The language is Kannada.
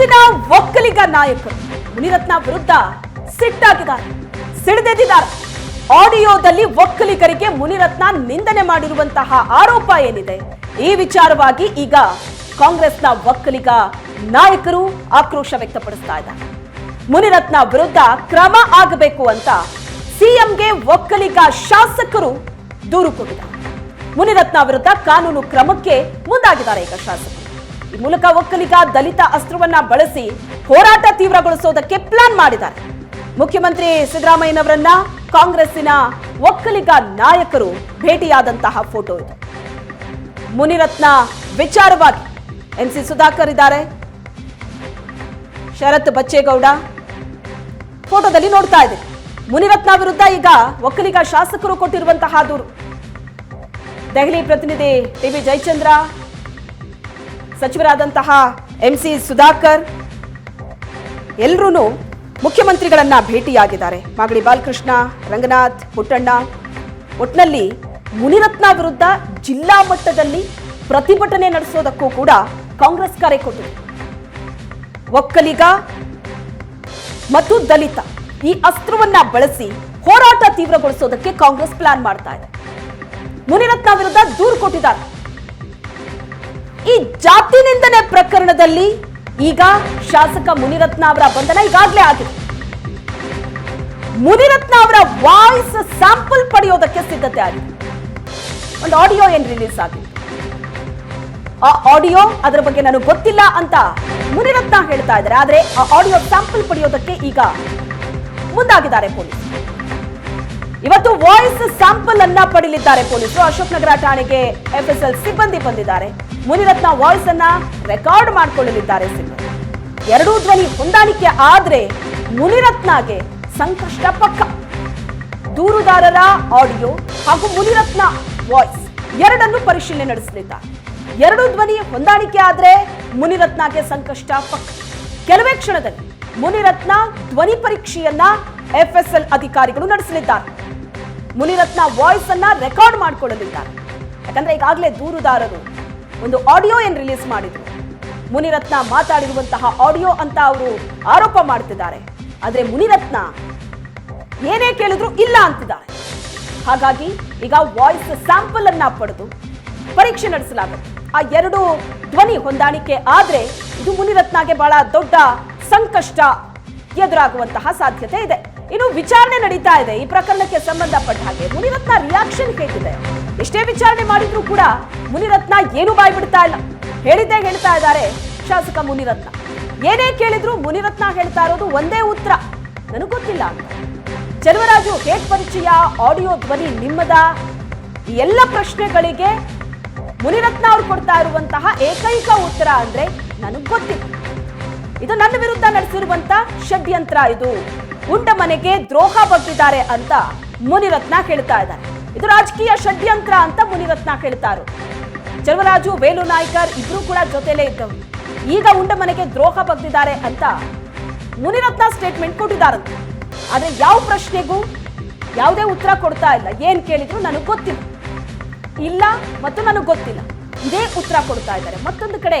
ಕಾಂಗ್ರೆಸ್ಸಿನ ಒಕ್ಕಲಿಗ ನಾಯಕರು. ಮುನಿರತ್ನ ವಿರುದ್ಧ ಸಿಟ್ಟಾಗಿದ್ದಾರೆ, ಸಿಡಿದೆದ್ದಿದ್ದಾರೆ. ಆಡಿಯೋದಲ್ಲಿ ಒಕ್ಕಲಿಗರಿಗೆ ಮುನಿರತ್ನ ನಿಂದನೆ ಮಾಡಿರುವಂತಹ ಆರೋಪ ಏನಿದೆ? ಈ ವಿಚಾರವಾಗಿ ಈಗ ಕಾಂಗ್ರೆಸ್ನ ಒಕ್ಕಲಿಗ ನಾಯಕರು ಆಕ್ರೋಶ ವ್ಯಕ್ತಪಡಿಸ್ತಾ ಇದ್ದಾರೆ. ಮುನಿರತ್ನ ವಿರುದ್ಧ ಕ್ರಮ ಆಗಬೇಕು ಅಂತ ಸಿಎಂಗೆ ಒಕ್ಕಲಿಗ ಶಾಸಕರು ದೂರು ಕೊಟ್ಟಿದ್ದಾರೆ. ಮುನಿರತ್ನ ವಿರುದ್ಧ ಕಾನೂನು ಕ್ರಮಕ್ಕೆ ಮುಂದಾಗಿದ್ದಾರೆ ಈಗ ಶಾಸಕರು. ಮೂಲಕ ಒಕ್ಕಲಿಗ ದಲಿತ ಅಸ್ತ್ರವನ್ನ ಬಳಸಿ ಹೋರಾಟ ತೀವ್ರಗೊಳಿಸೋದಕ್ಕೆ ಪ್ಲಾನ್ ಮಾಡಿದ್ದಾರೆ. ಮುಖ್ಯಮಂತ್ರಿ ಸಿದ್ದರಾಮಯ್ಯನವರನ್ನ ಕಾಂಗ್ರೆಸ್ಸಿನ ಒಕ್ಕಲಿಗ ನಾಯಕರು ಭೇಟಿಯಾದಂತಹ ಫೋಟೋ ಇದು. ಮುನಿರತ್ನ ವಿಚಾರವಾಗಿ ಎಂಸಿ ಸುಧಾಕರ್ ಇದ್ದಾರೆ. ಶರತ್ ಬಚ್ಚೇಗೌಡ ಫೋಟೋದಲ್ಲಿ ನೋಡ್ತಾ ಇದೆ. ಮುನಿರತ್ನ ವಿರುದ್ಧ ಈಗ ಒಕ್ಕಲಿಗ ಶಾಸಕರು ಕೊಟ್ಟಿರುವಂತಹ ದೂರು. ದೆಹಲಿ ಪ್ರತಿನಿಧಿ ಟಿವಿ ಜಯಚಂದ್ರ ಸಚಿವರಾದಂತಹ ಎಂ ಸಿ ಸುಧಾಕರ್ ಎಲ್ಲರೂ ಮುಖ್ಯಮಂತ್ರಿಗಳನ್ನ ಭೇಟಿಯಾಗಿದ್ದಾರೆ. ಮಾಗಡಿ ಬಾಲಕೃಷ್ಣ, ರಂಗನಾಥ್, ಪುಟ್ಟಣ್ಣ, ಒಟ್ನಲ್ಲಿ ಮುನಿರತ್ನ ವಿರುದ್ಧ ಜಿಲ್ಲಾ ಮಟ್ಟದಲ್ಲಿ ಪ್ರತಿಭಟನೆ ನಡೆಸೋದಕ್ಕೂ ಕೂಡ ಕಾಂಗ್ರೆಸ್ ಕರೆ ಕೊಟ್ಟಿದೆ ಒಕ್ಕಲಿಗ ಮತ್ತು ದಲಿತ ಈ ಅಸ್ತ್ರವನ್ನ ಬಳಸಿ ಹೋರಾಟ ತೀವ್ರಗೊಳಿಸೋದಕ್ಕೆ ಕಾಂಗ್ರೆಸ್ ಪ್ಲಾನ್ ಮಾಡ್ತಾ ಇದೆ. ಮುನಿರತ್ನ ವಿರುದ್ಧ ದೂರು ಕೊಟ್ಟಿದ್ದಾರೆ. ಈ ಜಾತಿ ನಿಂದನೆ ಪ್ರಕರಣದಲ್ಲಿ ಈಗ ಶಾಸಕ ಮುನಿರತ್ನ ಅವರ ಬಂಧನ ಈಗಾಗಲೇ ಆಗಿದೆ. ಮುನಿರತ್ನ ಅವರ ವಾಯ್ಸ್ ಸ್ಯಾಂಪಲ್ ಪಡೆಯೋದಕ್ಕೆ ಸಿದ್ಧತೆ ಆಗಿದೆ. ಒಂದು ಆಡಿಯೋ ಏನ್ ರಿಲೀಸ್ ಆಗಿದೆ? ಆ ಆಡಿಯೋ ಅದರ ಬಗ್ಗೆ ನನಗೆ ಗೊತ್ತಿಲ್ಲ ಅಂತ ಮುನಿರತ್ನ ಹೇಳ್ತಾ ಇದ್ದಾರೆ. ಆದ್ರೆ ಆ ಆಡಿಯೋ ಸ್ಯಾಂಪಲ್ ಪಡೆಯೋದಕ್ಕೆ ಈಗ ಮುಂದಾಗಿದ್ದಾರೆ ಪೊಲೀಸ್. ಇವತ್ತು ವಾಯ್ಸ್ ಸ್ಯಾಂಪಲ್ ಅನ್ನ ಪಡೆಯಲಿದ್ದಾರೆ ಪೊಲೀಸರು. ಅಶೋಕ್ ನಗರ ಠಾಣೆಗೆ ಎಫ್ಎಸ್ಎಲ್ ಸಿಬ್ಬಂದಿ ಬಂದಿದ್ದಾರೆ. ಮುನಿರತ್ನ ವಾಯ್ಸ್ ಅನ್ನ ರೆಕಾರ್ಡ್ ಮಾಡಿಕೊಳ್ಳಲಿದ್ದಾರೆ ಸಿಬ್ಬಂದಿ ಎರಡೂ ಧ್ವನಿ ಹೊಂದಾಣಿಕೆ ಆದ್ರೆ ಮುನಿರತ್ನಗೆ ಸಂಕಷ್ಟ ಪಕ್ಕ. ದೂರುದಾರರ ಆಡಿಯೋ ಹಾಗೂ ಮುನಿರತ್ನ ವಾಯ್ಸ್ ಎರಡನ್ನು ಪರಿಶೀಲನೆ ನಡೆಸಲಿದ್ದಾರೆ. ಎರಡು ಧ್ವನಿ ಹೊಂದಾಣಿಕೆ ಆದ್ರೆ ಮುನಿರತ್ನಗೆ ಸಂಕಷ್ಟ ಪಕ್ಕ. ಕೆಲವೇ ಕ್ಷಣದಲ್ಲಿ ಮುನಿರತ್ನ ಧ್ವನಿ ಪರೀಕ್ಷೆಯನ್ನ ಎಲ್ ಅಧಿಕಾರಿಗಳು ನಡೆಸಲಿದ್ದಾರೆ. ಮುನಿರತ್ನ ವಾಯ್ಸ್ ಅನ್ನ ರೆಕಾರ್ಡ್ ಮಾಡಿಕೊಳ್ಳಲಿದ್ದಾರೆ. ಯಾಕಂದ್ರೆ ಈಗಾಗಲೇ ದೂರುದಾರರು ಒಂದು ಆಡಿಯೋ ಏನು ರಿಲೀಸ್ ಮಾಡಿದ್ರು. ಮುನಿರತ್ನ ಮಾತಾಡಿರುವಂತಹ ಆಡಿಯೋ ಅಂತ ಅವರು ಆರೋಪ ಮಾಡ್ತಿದ್ದಾರೆ. ಆದರೆ ಮುನಿರತ್ನ ಏನೇ ಕೇಳಿದ್ರು ಇಲ್ಲ ಅಂತಿದ್ದಾರೆ. ಹಾಗಾಗಿ ಈಗ ವಾಯ್ಸ್ ಸ್ಯಾಂಪಲ್ ಅನ್ನ ಪಡೆದು ಪರೀಕ್ಷೆ ನಡೆಸಲಾಗುತ್ತೆ. ಆ ಎರಡು ಧ್ವನಿ ಹೊಂದಾಣಿಕೆ ಆದ್ರೆ ಇದು ಮುನಿರತ್ನಗೆ ಬಹಳ ದೊಡ್ಡ ಸಂಕಷ್ಟ ಎದುರಾಗುವಂತಹ ಸಾಧ್ಯತೆ ಇದೆ. ಇನ್ನು ವಿಚಾರಣೆ ನಡೀತಾ ಇದೆ. ಈ ಪ್ರಕರಣಕ್ಕೆ ಸಂಬಂಧಪಟ್ಟ ಹಾಗೆ ಮುನಿರತ್ನ ರಿಯಾಕ್ಷನ್ ಹೇಗಿದೆ? ಎಷ್ಟೇ ವಿಚಾರಣೆ ಮಾಡಿದ್ರು ಕೂಡ ಮುನಿರತ್ನ ಏನು ಬಾಯ್ ಬಿಡ್ತಾ ಇಲ್ಲ. ಹೇಳಿದ್ದೇ ಹೇಳ್ತಾ ಇದ್ದಾರೆ ಶಾಸಕ ಮುನಿರತ್ನ. ಏನೇ ಕೇಳಿದ್ರು ಮುನಿರತ್ನ ಹೇಳ್ತಾ ಇರೋದು ಒಂದೇ ಉತ್ತರ. ನನಗೆ ಗೊತ್ತಿಲ್ಲ ಅಂತ. ಚೆಲುವರಾಜು ಪರಿಚಯ, ಆಡಿಯೋ ಧ್ವನಿ ನಿಮ್ಮದ? ಈ ಎಲ್ಲ ಪ್ರಶ್ನೆಗಳಿಗೆ ಮುನಿರತ್ನ ಅವ್ರು ಕೊಡ್ತಾ ಇರುವಂತಹ ಏಕೈಕ ಉತ್ತರ ಅಂದ್ರೆ ನನಗೆ ಗೊತ್ತಿಲ್ಲ. ಇದು ನನ್ನ ವಿರುದ್ಧ ನಡೆಸಿರುವಂತ ಷಡ್ಯಂತ್ರ ಇದು. ಉಂಡ ಮನೆಗೆ ದ್ರೋಹ ಬಗ್ಗಿದ್ದಾರೆ ಅಂತ ಮುನಿರತ್ನ ಹೇಳ್ತಾ ಇದ್ದಾರೆ. ಇದು ರಾಜಕೀಯ ಷಡ್ಯಂತ್ರ ಅಂತ ಮುನಿರತ್ನ ಕೇಳ್ತಾರೆ. ಚರ್ವರಾಜು ವೇಲು ನಾಯ್ಕರ್ ಇಬ್ರು ಕೂಡ ಜೊತೆಲೇ ಇದ್ದವರು. ಈಗ ಉಂಡ ಮನೆಗೆ ದ್ರೋಹ ಬಗ್ದಿದ್ದಾರೆ ಅಂತ ಮುನಿರತ್ನ ಸ್ಟೇಟ್ಮೆಂಟ್ ಕೊಟ್ಟಿದ್ದಾರಂತೆ. ಆದ್ರೆ ಯಾವ ಪ್ರಶ್ನೆಗೂ ಯಾವುದೇ ಉತ್ತರ ಕೊಡ್ತಾ ಇಲ್ಲ. ಏನ್ ಕೇಳಿದ್ರು ನನಗೆ ಗೊತ್ತಿಲ್ಲ. ಇಲ್ಲ ಮತ್ತು ನನಗೆ ಗೊತ್ತಿಲ್ಲ. ಇದೇ ಉತ್ತರ ಕೊಡ್ತಾ ಇದ್ದಾರೆ. ಮತ್ತೊಂದು ಕಡೆ